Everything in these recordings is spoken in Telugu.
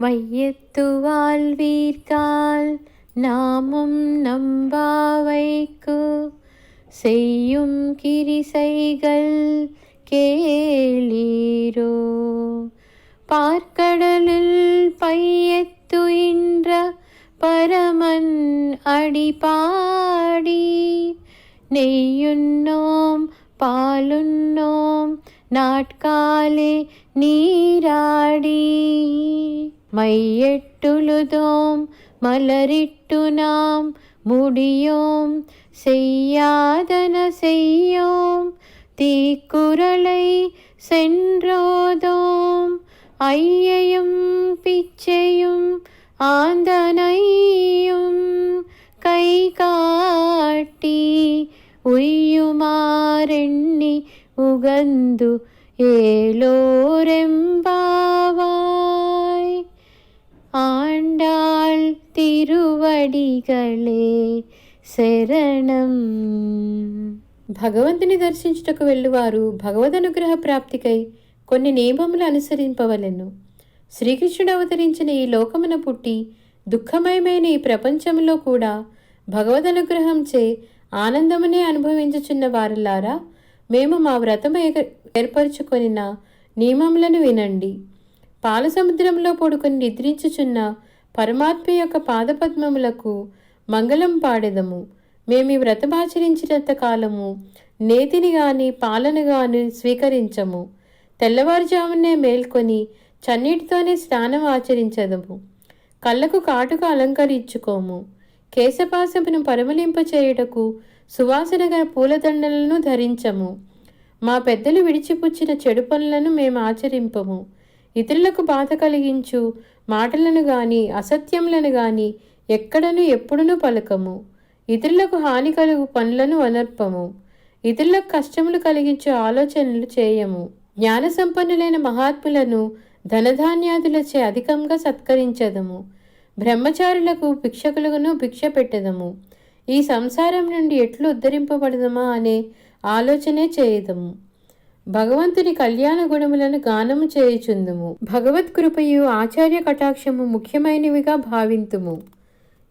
வையத்துவால் வீர்கால் நாமும் நம்பாவைக்கு செய்யும் கிரிசைகள் கேளீரோ. பார்க்கடலில் பையத்துயின்ற பரமன் அடிபாடி. நெய்யுண்ணோம் பாலுண்ணோம் நாட்காலே நீராடி. மையெட்டுழுதோம் மலரிட்டு நாம் முடியோம் செய்யாதன செய்யோம் தீக்குறளை சென்றோதோம். ஐயையும் பிச்சையும் ஆந்தனையும் கை காட்டி உய்யுமாறெண்ணி உகந்து ஏலோரெம்பா తిరువడిగలే శరణం. భగవంతుని దర్శించుటకు వెళ్ళువారు భగవద్ అనుగ్రహ ప్రాప్తికై కొన్ని నియమములు అనుసరింపవలను. శ్రీకృష్ణుడు అవతరించిన ఈ లోకమున పుట్టి దుఃఖమయమైన ఈ ప్రపంచంలో కూడా భగవద్ అనుగ్రహంచే ఆనందమునే అనుభవించుచున్న వారిలారా మేము మా వ్రతం ఏర్పరచుకొనిన నియమములను వినండి. పాల సముద్రంలో పడుకొని నిద్రించుచున్న పరమాత్మ యొక్క పాదపద్మములకు మంగళం పాడెదము. మేము ఈ వ్రతమాచరించినంత కాలము నేతిని గాని పాలను గాని స్వీకరించము. తెల్లవారుజామునే మేల్కొని చన్నీటితోనే స్నానం ఆచరించదము. కళ్ళకు కాటుక అలంకరించుకోము. కేశపాసమును పరమలింప చేయుటకు సువాసన గల పూలదండలను ధరించము. మా పెద్దలు విడిచిపుచ్చిన చెడు పనులను మేము ఆచరింపము. ఇతరులకు బాధ కలిగించు. మాటలను గాని అసత్యములను గాని ఎక్కడను ఎప్పుడునూ పలకము. ఇతరులకు హాని కలుగు పనులను అనర్పము. ఇతరులకు కష్టములు కలిగించే ఆలోచనలు చేయము. జ్ఞాన సంపన్నులైన మహాత్ములను ధనధాన్యాదులచే అధికంగా సత్కరించదము. బ్రహ్మచారులకు భిక్షకులను భిక్ష పెట్టదము. ఈ సంసారం నుండి ఎట్లు ఉద్ధరింపబడదమా అనే ఆలోచనే చేయదము. భగవంతుని కళ్యాణ గుణములను గానము చేయుచుందుము. భగవత్ కృపయు ఆచార్య కటాక్షము ముఖ్యమైనవిగా భావింతుము.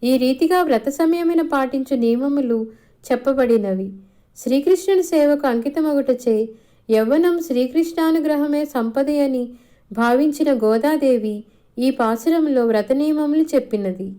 ఈ రీతిగా వ్రత సమయమైన పాటించు నియమములు చెప్పబడినవి. శ్రీకృష్ణుని సేవకు అంకితమగుటచే యవ్వనం శ్రీకృష్ణానుగ్రహమే సంపద అని భావించిన గోదాదేవి ఈ పాసురంలో వ్రత నియమములు చెప్పినది.